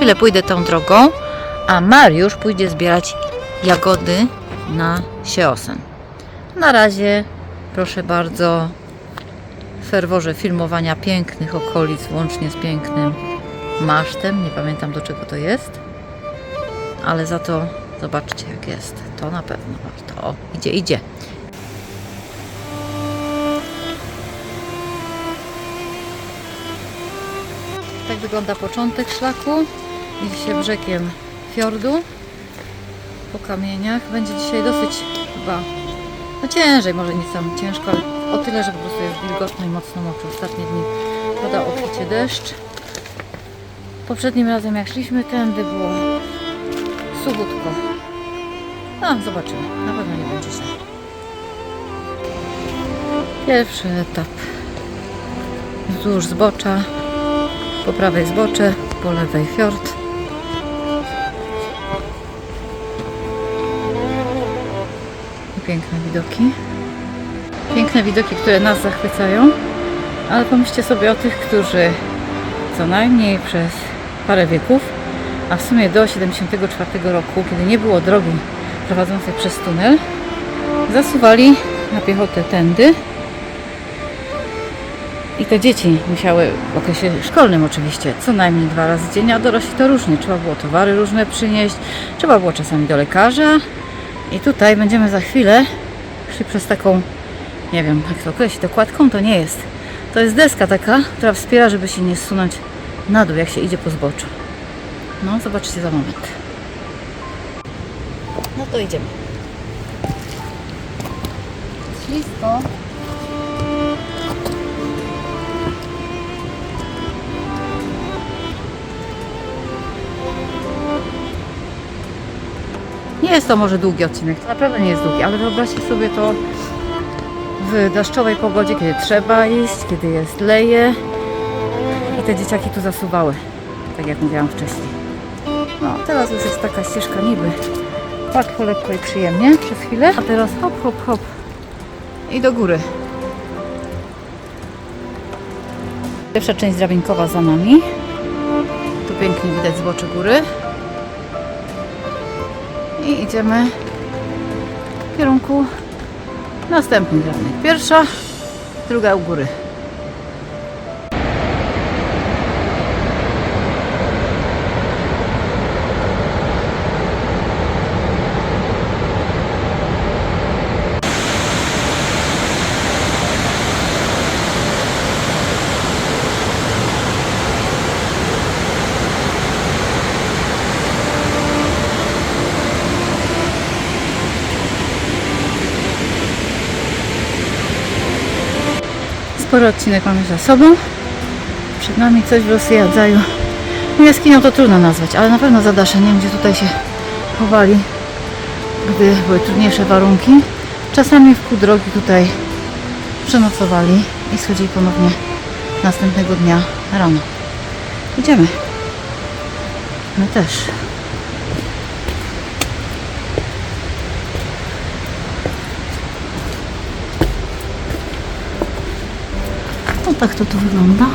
chwilę pójdę tą drogą, a Mariusz pójdzie zbierać jagody na Sieosen. Na razie, proszę bardzo, w ferworze filmowania pięknych okolic, łącznie z pięknym masztem. Nie pamiętam do czego to jest, ale za to zobaczcie jak jest. To na pewno warto. O, idzie, idzie. Tak wygląda początek szlaku. Idzie się brzegiem fiordu po kamieniach. Będzie dzisiaj dosyć chyba, no ciężej, może nie sam ciężko, ale o tyle, że po prostu jest wilgotno i mocno mokro. Ostatnie dni pada obficie deszcz. Poprzednim razem jak szliśmy tędy było suchutko. No, zobaczymy. Na pewno nie będzie źle. Pierwszy etap. Wzdłuż zbocza. Po prawej zbocze, po lewej fiord. Piękne widoki. Piękne widoki, które nas zachwycają. Ale pomyślcie sobie o tych, którzy co najmniej przez parę wieków, a w sumie do 74 roku, kiedy nie było drogi prowadzącej przez tunel, zasuwali na piechotę tędy i te dzieci musiały w okresie szkolnym oczywiście co najmniej dwa razy dziennie, a dorośli to różnie. Trzeba było towary różne przynieść, trzeba było czasami do lekarza. I tutaj będziemy za chwilę szli przez taką, nie wiem jak to określić, dokładką to nie jest. To jest deska taka, która wspiera, żeby się nie zsunąć na dół, jak się idzie po zboczu. No, zobaczycie za moment. No to idziemy. Ślisko. Nie jest to może długi odcinek, to naprawdę nie jest długi, ale wyobraźcie sobie to w deszczowej pogodzie, kiedy trzeba iść, kiedy jest leje i te dzieciaki tu zasuwały, tak jak mówiłam wcześniej. No, teraz już jest taka ścieżka niby łatwo, lekko i przyjemnie przez chwilę, a teraz hop, hop, hop i do góry. Pierwsza część drabinkowa za nami. Tu pięknie widać zbocze góry. I idziemy w kierunku następnych drabinek. Pierwsza, druga u góry. Spory odcinek mamy za sobą. Przed nami coś w Rosji rodzaju. No jaskinią to trudno nazwać, ale na pewno zadaszeniem, gdzie tutaj się chowali, gdy były trudniejsze warunki. Czasami w pół drogi tutaj przenocowali i schodzili ponownie następnego dnia rano. Idziemy. My też. No tak to tu wygląda.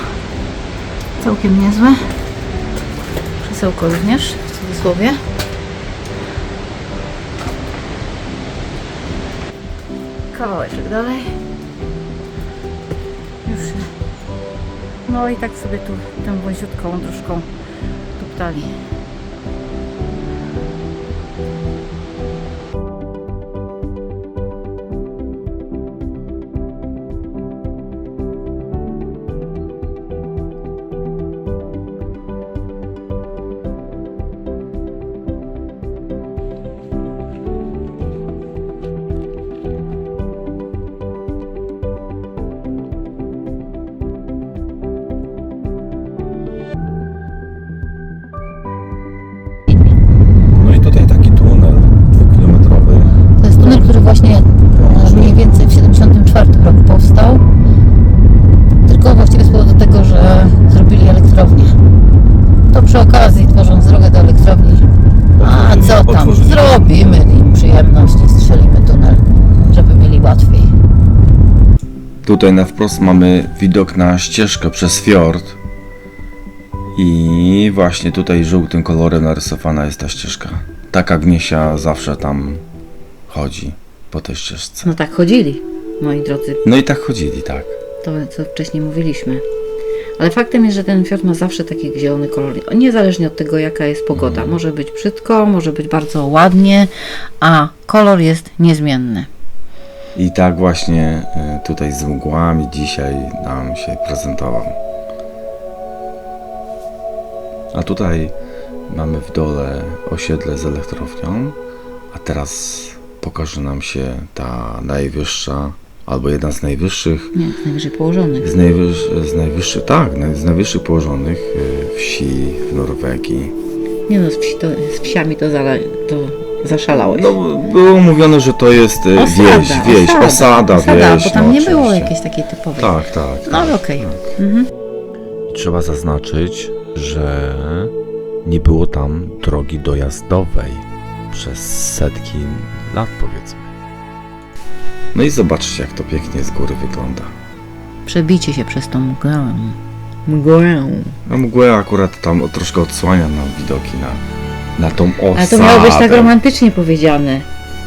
Całkiem niezłe. Krzesełko również, w cudzysłowie. Kawałeczek dalej. Już. No i tak sobie tu tą wąziutką dróżką tuptali. Przy okazji, tworząc drogę do elektrowni, a co tam, zrobimy im przyjemność i strzelimy tunel, żeby mieli łatwiej. Tutaj na wprost mamy widok na ścieżkę przez fiord. I właśnie tutaj żółtym kolorem narysowana jest ta ścieżka. Tak Agniesia zawsze tam chodzi po tej ścieżce. No tak chodzili, moi drodzy. No i tak chodzili, tak. To, co wcześniej mówiliśmy. Ale faktem jest, że ten fiord ma zawsze taki zielony kolor. Niezależnie od tego, jaka jest pogoda. Może być brzydko, może być bardzo ładnie, a kolor jest niezmienny. I tak właśnie y, tutaj z mgłami dzisiaj nam się prezentował. A tutaj mamy w dole osiedle z elektrownią, a teraz pokaże nam się ta najwyższa, albo jedna z najwyższych, Nie, z najwyżej położonych. z, najwyż, z najwyższych, tak, z najwyższych położonych y, wsi w Norwegii. Nie no, z, wsi to, z wsiami to, to zaszalałeś. No, było mówione, że to jest y, wieś, wieś, osada, wieś. bo tam no, nie było jakiejś takiej typowej. Tak, tak. No ale tak. okej. Mhm. Trzeba zaznaczyć, że nie było tam drogi dojazdowej przez setki lat, powiedzmy. No i zobaczcie, jak to pięknie z góry wygląda. Przebicie się przez tą mgłę. Mgłę. A mgłę akurat tam troszkę odsłania nam widoki na, na tą osadę. Ale to miało być tak romantycznie powiedziane.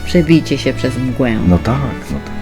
Przebicie się przez mgłę. No tak, no tak.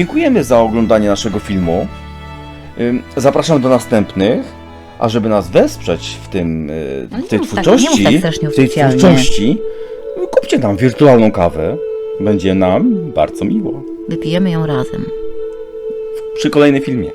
Dziękujemy za oglądanie naszego filmu. Zapraszam do następnych. A żeby nas wesprzeć w tym, y, Ale w tej tak- twórczości, tak w tej twórczości, kupcie nam wirtualną kawę. Będzie nam bardzo miło. Wypijemy ją razem. Przy kolejnym filmie.